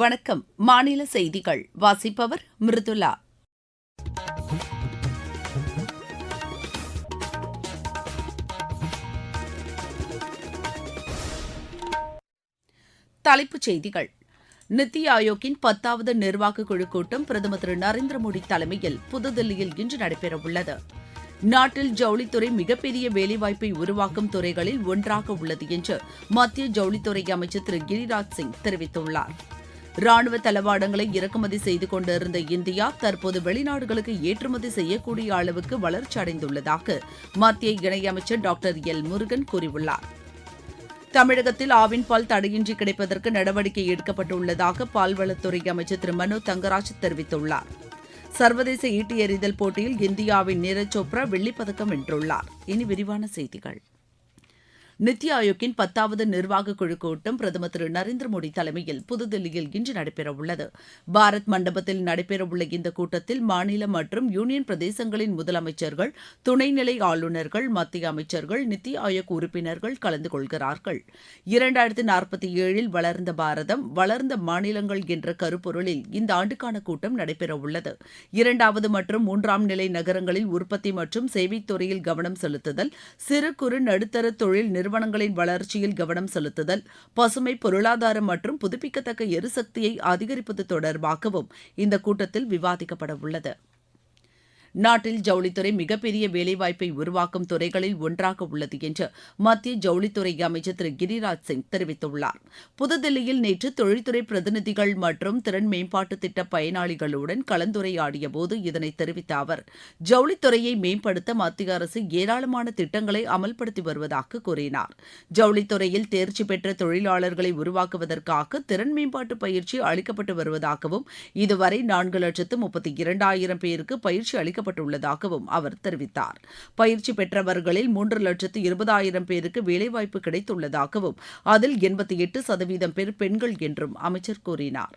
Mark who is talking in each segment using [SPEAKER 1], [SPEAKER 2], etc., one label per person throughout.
[SPEAKER 1] வணக்கம் மாநில செய்திகள் வாசிப்பவர் மிருதுலா தலைப்புச் செய்திகள் நித்தி ஆயோக்கின் பத்தாவது நிர்வாக குழு கூட்டம் பிரதமர் திரு நரேந்திர மோடி தலைமையில் புதுதில்லியில் இன்று நடைபெறவுள்ளது நாட்டில் ஜவுளித்துறை மிகப்பெரிய வேலைவாய்ப்பை உருவாக்கும் துறைகளில் ஒன்றாக உள்ளது என்று மத்திய ஜவுளித்துறை அமைச்சர் திரு கிரிராஜ் சிங் தெரிவித்துள்ளாா் ராணுவ தளவாடங்களை இறக்குமதி செய்து கொண்டிருந்த இந்தியா தற்போது வெளிநாடுகளுக்கு ஏற்றுமதி செய்யக்கூடிய அளவுக்கு வளர்ச்சி அடைந்துள்ளதாக மத்திய இணையமைச்சர் டாக்டர் எல் முருகன் கூறியுள்ளார் தமிழகத்தில் ஆவின் பால் தடையின்றி கிடைப்பதற்கு நடவடிக்கை எடுக்கப்பட்டுள்ளதாக பால்வளத்துறை அமைச்சர் திரு மனு தங்கராஜ் தெரிவித்துள்ளார் சர்வதேச ஈட்டி எறிதல் போட்டியில் இந்தியாவின் நீரஜ் சோப்ரா வெள்ளிப்பதக்கம் வென்றுள்ளார் இனி விரிவான செய்திகள் நித்தி ஆயோக்கின் பத்தாவது நிர்வாக குழு கூட்டம் பிரதமர் திரு நரேந்திர மோடி தலைமையில் புதுதில்லியில் இன்று நடைபெறவுள்ளது பாரத் மண்டபத்தில் நடைபெறவுள்ள இந்த கூட்டத்தில் மாநில மற்றும் யூனியன் பிரதேசங்களின் முதலமைச்சர்கள் துணைநிலை ஆளுநர்கள் மத்திய அமைச்சர்கள் நித்தி ஆயோக் உறுப்பினர்கள் கலந்து கொள்கிறார்கள் இரண்டாயிரத்தி நாற்பத்தி ஏழில் வளர்ந்த பாரதம் வளர்ந்த மாநிலங்கள் என்ற கருப்பொருளில் இந்த ஆண்டுக்கான கூட்டம் நடைபெறவுள்ளது இரண்டாவது மற்றும் மூன்றாம் நிலை நகரங்களில் உற்பத்தி மற்றும் சேவைத்துறையில் கவனம் செலுத்துதல் சிறு குறு நடுத்தர தொழில் நிறுவனங்களின் வளர்ச்சியில் கவனம் செலுத்துதல் பசுமை பொருளாதாரம் மற்றும் புதுப்பிக்கத்தக்க எரிசக்தியை அதிகரிப்பது தொடர்பாகவும் இந்த கூட்டத்தில் விவாதிக்கப்பட உள்ளது நாட்டில் ஜவுளித்துறை மிகப்பெரிய வேலைவாய்ப்பை உருவாக்கும் துறைகளில் ஒன்றாக உள்ளது என்று மத்திய ஜவுளித்துறை அமைச்சர் திரு கிரிராஜ் சிங் தெரிவித்துள்ளார் புதுதில்லியில் நேற்று தொழில்துறை பிரதிநிதிகள் மற்றும் திறன் மேம்பாட்டு திட்ட பயனாளிகளுடன் கலந்துரையாடிய போது இதனை தெரிவித்த அவர் ஜவுளித்துறையை மேம்படுத்த மத்திய அரசு ஏராளமான திட்டங்களை அமல்படுத்தி வருவதாக கூறினார் ஜவுளித்துறையில் தேர்ச்சி பெற்ற தொழிலாளர்களை உருவாக்குவதற்காக திறன் மேம்பாட்டு பயிற்சி அளிக்கப்பட்டு வருவதாகவும் இதுவரை நான்கு லட்சத்து முப்பத்தி இரண்டாயிரம் பேருக்கு பயிற்சி அளிக்கப்பட்டு அறிவிக்கப்பட்டுள்ளதாகவும் அவர் தெரிவித்தார் பயிற்சி பெற்றவர்களில் மூன்று லட்சத்து இருபதாயிரம் பேருக்கு வேலைவாய்ப்பு கிடைத்துள்ளதாகவும் அதில் எண்பத்தி எட்டு சதவீதம் பேர் பெண்கள் என்றும் அமைச்சர் கூறினார்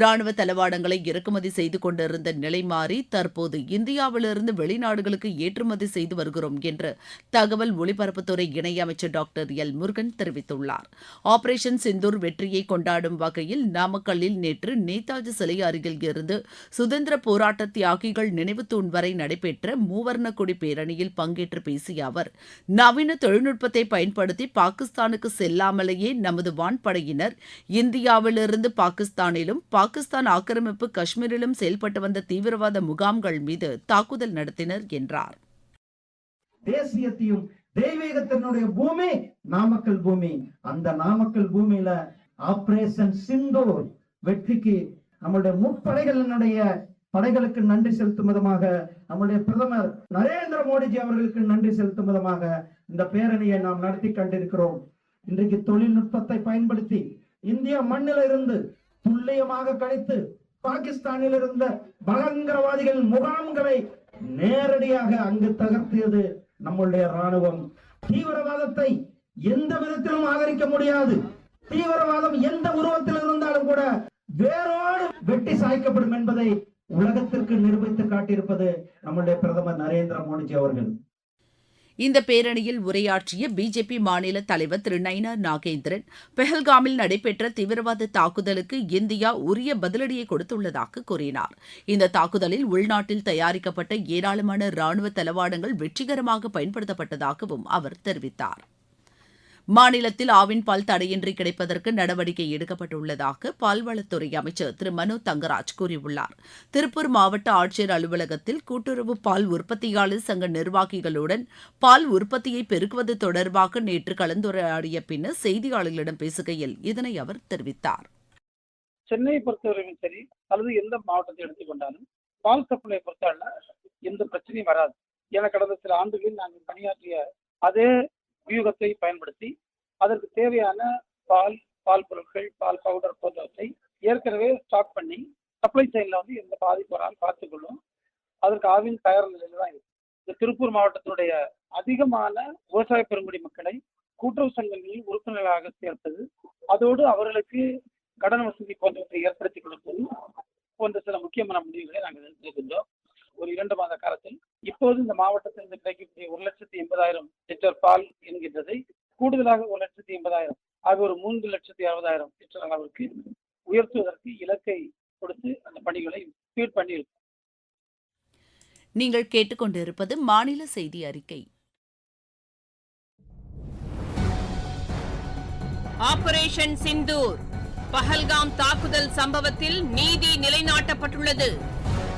[SPEAKER 1] ராணுவ தளவாடங்களை இறக்குமதி செய்து கொண்டிருந்த நிலை மாறி தற்போது இந்தியாவிலிருந்து வெளிநாடுகளுக்கு ஏற்றுமதி செய்து வருகிறோம் என்று தகவல் ஒலிபரப்புத்துறை இணையமைச்சர் டாக்டர் எல் முருகன் தெரிவித்துள்ளார் ஆபரேஷன் சிந்தூர் வெற்றியை கொண்டாடும் வகையில் நாமக்கல்லில் நேற்று நேதாஜி சிலை அருகில் இருந்து சுதந்திர போராட்ட தியாகிகள் நினைவு தூண் வரை நடைபெற்ற மூவர்ண கொடி பேரணியில் பங்கேற்று பேசிய அவர் நவீன தொழில்நுட்பத்தை பயன்படுத்தி பாகிஸ்தானுக்கு செல்லாமலேயே நமது வான்படையினர் இந்தியாவிலிருந்து பாகிஸ்தானிலும் பாகிஸ்தான் ஆக்கிரமிப்பு காஷ்மீரிலும் செயல்பட்டு வந்த தீவிரவாத முகாம்கள் மீது தாக்குதல் நடத்தினர் என்றார்
[SPEAKER 2] தேசியத்தையும் தெய்வீகத்தினுடைய பூமி நாமக்கல் பூமி அந்த நாமக்கல் பூமியில ஆபரேஷன் சிந்தூர் வெற்றிக்கு நம்முடைய முப்படைகளினுடைய படைகளுக்கு நன்றி செலுத்தும் விதமாக நம்முடைய பிரதமர் நரேந்திர மோடிஜி அவர்களுக்கு நன்றி செலுத்தும் விதமாக இந்த பேரணியை நாம் நடத்தி கண்டிருக்கிறோம் இன்றைக்கு தொழில்நுட்பத்தை பயன்படுத்தி இந்திய மண்ணில இருந்து துல்லியமாக கழித்து பாகிஸ்தானில் இருந்த பயங்கரவாதிகள் முகாம்களை நேரடியாக அங்கு தகர்த்தியது நம்முடைய ராணுவம் தீவிரவாதத்தை எந்த விதத்திலும் ஆதரிக்க முடியாது தீவிரவாதம் எந்த உருவத்தில் இருந்தாலும் கூட வேறோடு வெட்டி சாய்க்கப்படும் என்பதை உலகத்திற்கு நிரூபித்து காட்டியிருப்பது நம்முடைய பிரதமர் நரேந்திர மோடிஜி அவர்கள்
[SPEAKER 1] இந்த பேரணியில் உரையாற்றிய பிஜேபி மாநில தலைவர் திரு நைனா நாகேந்திரன் பெஹல்காமில் நடைபெற்ற தீவிரவாத தாக்குதலுக்கு இந்தியா உரிய பதிலடியை கொடுத்துள்ளதாக கூறினார் இந்த தாக்குதலில் உள்நாட்டில் தயாரிக்கப்பட்ட ஏராளமான ராணுவ தளவாடங்கள் வெற்றிகரமாக பயன்படுத்தப்பட்டதாகவும் அவர் தெரிவித்தாா் மாநிலத்தில் ஆவின் பால் தடையின்றி கிடைப்பதற்கு நடவடிக்கை எடுக்கப்பட்டுள்ளதாக பால்வளத்துறை அமைச்சர் திரு மனோ தங்கராஜ் கூறியுள்ளார் திருப்பூர் மாவட்ட ஆட்சியர் அலுவலகத்தில் கூட்டுறவு பால் உற்பத்தியாளர் சங்க நிர்வாகிகளுடன் பால் உற்பத்தியை பெருக்குவது தொடர்பாக நேற்று கலந்துரையாடிய பின்னர் செய்தியாளர்களிடம் பேசுகையில் இதனை அவர் தெரிவித்தார்
[SPEAKER 3] சென்னையை பொறுத்தவரையும் சரி அல்லது எந்த மாவட்டத்தை எடுத்துக்கொண்டாலும் பால் சப்ளை பொறுத்தவரை எந்த பிரச்சனையும் வராது என கடந்த சில ஆண்டுகளில் நாங்கள் பணியாற்றிய அதே வியூகத்தை பயன்படுத்தி அதற்கு தேவையான பால் பால் பொருட்கள் பால் பவுடர் போன்றவற்றை ஏற்கனவே ஸ்டாக் பண்ணி சப்ளை செயின்ல வந்து எந்த பாதிப்பு வராமல் பார்த்துக்கொள்ளும் அதற்கு ஆவின் தயார் நிலையில் தான் இருக்கு இந்த திருப்பூர் மாவட்டத்தினுடைய அதிகமான விவசாய பெருங்குடி மக்களை கூட்டுறவு சங்கங்களில் உறுப்பினர்களாக சேர்ப்பது அதோடு அவர்களுக்கு கடன் வசதி போன்றவற்றை ஏற்படுத்தி கொடுப்பது போன்ற சில முக்கியமான முடிவுகளை நாங்கள் எடுத்திருக்கின்றோம் ஒரு இரண்டு மாத காலத்தில் இப்போது இந்த மாவட்டத்திலிருந்து கிடைக்கக்கூடிய ஒரு லட்சத்தி எண்பதாயிரம் லிட்டர் பால் என்கின்றது கூடுதலாக ஒரு லட்சத்தி எண்பதாயிரம் ஆக ஒரு மூன்று லட்சத்தி அறுபதாயிரம் லிட்டர் அளவிற்கு உயர்த்துவதற்கு இலக்கை கொடுத்து அந்த பணிகளை ஸ்பீட் பண்ணியிருக்கும்
[SPEAKER 1] நீங்கள் கேட்டுக்கொண்டிருப்பது மாநில செய்தி அறிக்கை
[SPEAKER 4] ஆபரேஷன் சிந்தூர் பஹல்காம் தாக்குதல் சம்பவத்தில் நீதி நிலைநாட்டப்பட்டுள்ளது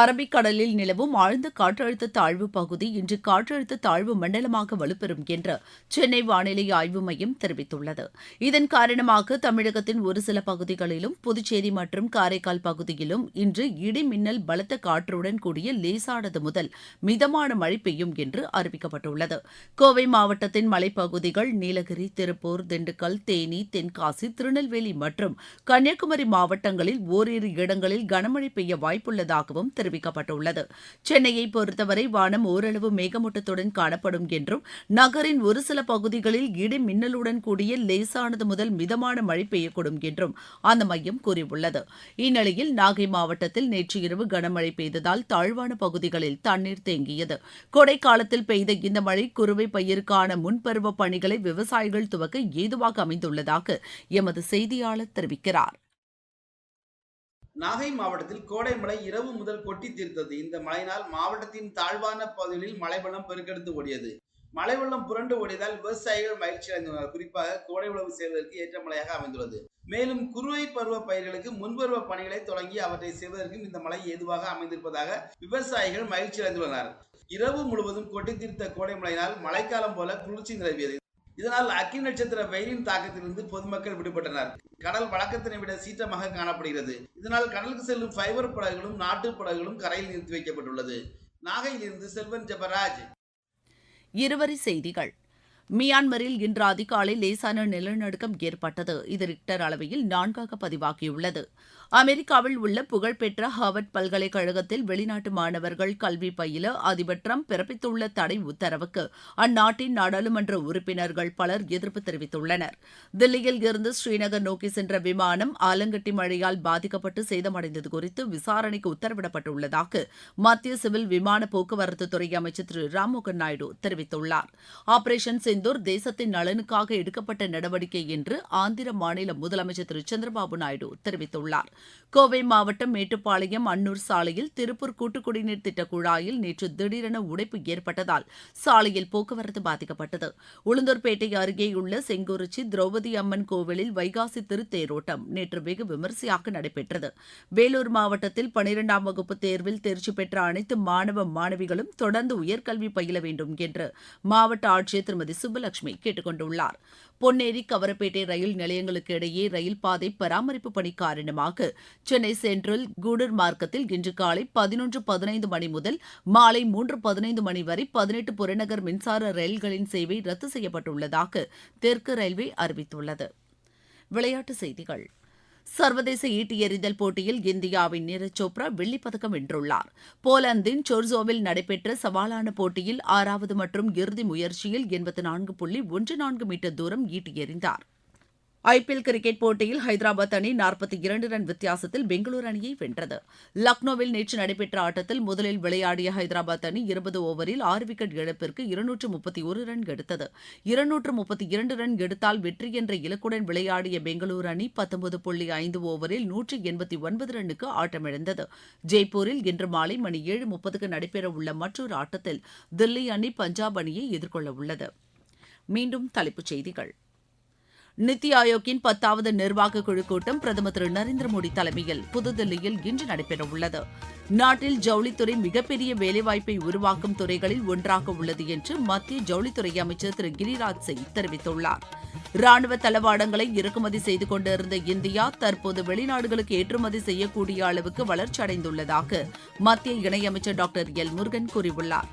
[SPEAKER 1] அரபிக்கடலில் நிலவும் ஆழ்ந்த காற்றழுத்த தாழ்வு பகுதி இன்று காற்றழுத்த தாழ்வு மண்டலமாக வலுப்பெறும் என்று சென்னை வானிலை ஆய்வு மையம் தெரிவித்துள்ளது இதன் காரணமாக தமிழகத்தின் ஒரு சில பகுதிகளிலும் புதுச்சேரி மற்றும் காரைக்கால் பகுதியிலும் இன்று இடி மின்னல் பலத்த காற்றுடன் கூடிய லேசானது முதல் மிதமான மழை பெய்யும் என்று அறிவிக்கப்பட்டுள்ளது கோவை மாவட்டத்தின் மலைப்பகுதிகள் நீலகிரி திருப்பூர் திண்டுக்கல் தேனி தென்காசி திருநெல்வேலி மற்றும் கன்னியாகுமரி மாவட்டங்களில் ஓரிரு இடங்களில் கனமழை பெய்ய வாய்ப்புள்ளதாகவும் தெரிவித்தார் தெரிவிக்கப்பட்டுள்ளது சென்னையை பொறுத்தவரை வானம் ஓரளவு மேகமூட்டத்துடன் காணப்படும் என்றும் நகரின் ஒரு சில பகுதிகளில் இடி மின்னலுடன் கூடிய லேசானது முதல் மிதமான மழை பெய்யக்கூடும் என்றும் அந்த மையம் கூறியுள்ளது இந்நிலையில் நாகை மாவட்டத்தில் நேற்று இரவு கனமழை பெய்ததால் தாழ்வான பகுதிகளில் தண்ணீர் தேங்கியது கோடைக்காலத்தில் பெய்த இந்த மழை குறுவை பயிருக்கான முன்பருவ பணிகளை விவசாயிகள் துவக்க ஏதுவாக அமைந்துள்ளதாக எமது செய்தியாளர் தெரிவிக்கிறார்
[SPEAKER 5] நாகை மாவட்டத்தில் கோடை மழை இரவு முதல் கொட்டி தீர்த்தது இந்த மழையினால் மாவட்டத்தின் தாழ்வான பகுதிகளில் மழை வெள்ளம் பெருக்கெடுத்து ஓடியது மழை வெள்ளம் புரண்டு ஓடியதால் விவசாயிகள் மகிழ்ச்சி அடைந்துள்ளனர் குறிப்பாக கோடை உழவு செய்வதற்கு ஏற்ற மழையாக அமைந்துள்ளது மேலும் குறுவை பருவ பயிர்களுக்கு முன்பருவ பணிகளை தொடங்கி அவற்றை செய்வதற்கும் இந்த மழை ஏதுவாக அமைந்திருப்பதாக விவசாயிகள் மகிழ்ச்சி அடைந்துள்ளனர் இரவு முழுவதும் கொட்டி தீர்த்த கோடை மழையினால் மழைக்காலம் போல குளிர்ச்சி நிலவியது இதனால் அக்கி நட்சத்திர வெயிலின் தாக்கத்திலிருந்து பொதுமக்கள் விடுபட்டனர் கடல் வழக்கத்தினை விட சீற்றமாக காணப்படுகிறது இதனால் கடலுக்கு செல்லும் ஃபைபர் படகுகளும் நாட்டு படகுகளும் கரையில் நிறுத்தி வைக்கப்பட்டுள்ளது நாகையிலிருந்து செல்வன் ஜபராஜ்
[SPEAKER 1] இருவரி செய்திகள் மியான்மரில் இன்று அதிகாலை லேசான நிலநடுக்கம் ஏற்பட்டது இது ரிக்டர் அளவையில் நான்காக பதிவாகியுள்ளது அமெரிக்காவில் உள்ள புகழ்பெற்ற ஹார்வர்ட் பல்கலைக்கழகத்தில் வெளிநாட்டு மாணவர்கள் கல்வி பயில அதிபர் டிரம்ப் பிறப்பித்துள்ள தடை உத்தரவுக்கு அந்நாட்டின் நாடாளுமன்ற உறுப்பினர்கள் பலர் எதிர்ப்பு தெரிவித்துள்ளனர் தில்லியில் இருந்து ஸ்ரீநகர் நோக்கி சென்ற விமானம் ஆலங்கட்டி மழையால் பாதிக்கப்பட்டு சேதமடைந்தது குறித்து விசாரணைக்கு உத்தரவிடப்பட்டுள்ளதாக மத்திய சிவில் விமான போக்குவரத்து துறை அமைச்சர் திரு ராம்மோகன் நாயுடு தெரிவித்துள்ளார் ஆபரேஷன் சிந்தூர் தேசத்தின் நலனுக்காக எடுக்கப்பட்ட நடவடிக்கை என்று ஆந்திர மாநில முதலமைச்சர் திரு சந்திரபாபு நாயுடு தெரிவித்துள்ளார் கோவை மாவட்டம் மேட்டுப்பாளையம் அன்னூர் சாலையில் திருப்பூர் கூட்டுக்குடிநீர் திட்ட குழாயில் நேற்று திடீரென உடைப்பு ஏற்பட்டதால் சாலையில் போக்குவரத்து பாதிக்கப்பட்டது உளுந்தூர்பேட்டை அருகேயுள்ள செங்குறிச்சி திரௌபதி அம்மன் கோவிலில் வைகாசி திருத்தேரோட்டம் நேற்று வெகு விமரிசையாக நடைபெற்றது வேலூர் மாவட்டத்தில் பனிரெண்டாம் வகுப்பு தேர்வில் தேர்ச்சி பெற்ற அனைத்து மாணவ மாணவிகளும் தொடர்ந்து உயர்கல்வி பயில வேண்டும் என்று மாவட்ட ஆட்சியர் திருமதி சுப்பலட்சுமி கேட்டுக் கொண்டுள்ளார் பொன்னேரி கவரப்பேட்டை ரயில் நிலையங்களுக்கு இடையே ரயில் பாதை பராமரிப்பு பணி காரணமாக தொடர்ந்து சென்னை சென்ட்ரல் கூடூர் மார்க்கத்தில் இன்று காலை பதினொன்று பதினைந்து மணி முதல் மாலை மூன்று பதினைந்து மணி வரை பதினெட்டு புறநகர் மின்சார ரயில்களின் சேவை ரத்து செய்யப்பட்டுள்ளதாக தெற்கு ரயில்வே அறிவித்துள்ளது விளையாட்டுச் செய்திகள் சர்வதேச ஈட்டி எறிதல் போட்டியில் இந்தியாவின் நீரஜ் சோப்ரா வெள்ளிப்பதக்கம் வென்றுள்ளார் போலந்தின் சோர்சோவில் நடைபெற்ற சவாலான போட்டியில் ஆறாவது மற்றும் இறுதி முயற்சியில் எண்பத்து நான்கு புள்ளி ஒன்று நான்கு மீட்டர் தூரம் ஈட்டி எறிந்தாா் ஐ பி எல் கிரிக்கெட் போட்டியில் ஹைதராபாத் அணி நாற்பத்தி இரண்டு ரன் வித்தியாசத்தில் பெங்களூரு அணியை வென்றது லக்னோவில் நேற்று நடைபெற்ற ஆட்டத்தில் முதலில் விளையாடிய ஹைதராபாத் அணி இருபது ஓவரில் ஆறு விக்கெட் இழப்பிற்கு இருநூற்று முப்பத்தி ஒரு ரன் எடுத்தது இருநூற்று முப்பத்தி இரண்டு ரன் எடுத்தால் வெற்றி என்ற இலக்குடன் விளையாடிய பெங்களூரு அணி பத்தொன்பது புள்ளி ஐந்து ஓவரில் நூற்றி எண்பத்தி ஒன்பது ரன்னுக்கு ஆட்டமிழந்தது ஜெய்ப்பூரில் இன்று மாலை மணி ஏழு முப்பதுக்கு நடைபெறவுள்ள மற்றொரு ஆட்டத்தில் தில்லி அணி பஞ்சாப் அணியை எதிர்கொள்ளவுள்ளது மீண்டும் தலைப்புச் செய்திகள் நித்தி ஆயோக்கின் பத்தாவது நிர்வாக குழு கூட்டம் பிரதமர் திரு நரேந்திர மோடி தலைமையில் புதுதில்லியில் இன்று நடைபெறவுள்ளது நாட்டில் ஜவுளித்துறை மிகப்பெரிய வேலைவாய்ப்பை உருவாக்கும் துறைகளில் ஒன்றாக உள்ளது என்று மத்திய ஜவுளித்துறை அமைச்சர் திரு கிரிராஜ் சிங் தெரிவித்துள்ளார் ராணுவ தளவாடங்களை இறக்குமதி செய்து கொண்டிருந்த இந்தியா தற்போது வெளிநாடுகளுக்கு ஏற்றுமதி செய்யக்கூடிய அளவுக்கு வளர்ச்சியடைந்துள்ளதாக மத்திய இணையமைச்சர் டாக்டர் எல் முருகன் கூறியுள்ளார்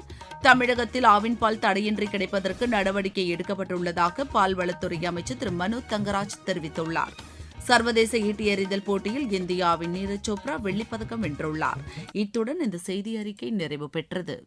[SPEAKER 1] தமிழகத்தில் ஆவின் பால் தடையின்றி கிடைப்பதற்கு நடவடிக்கை எடுக்கப்பட்டுள்ளதாக பால்வளத்துறை அமைச்சர் திரு மனு தங்கராஜ் தெரிவித்துள்ளார் சர்வதேச ஈட்டி எறிதல் போட்டியில் இந்தியாவின் நீரஜ் சோப்ரா வெள்ளிப்பதக்கம் வென்றுள்ளார் இத்துடன் இந்த செய்தி அறிக்கை நிறைவு பெற்றது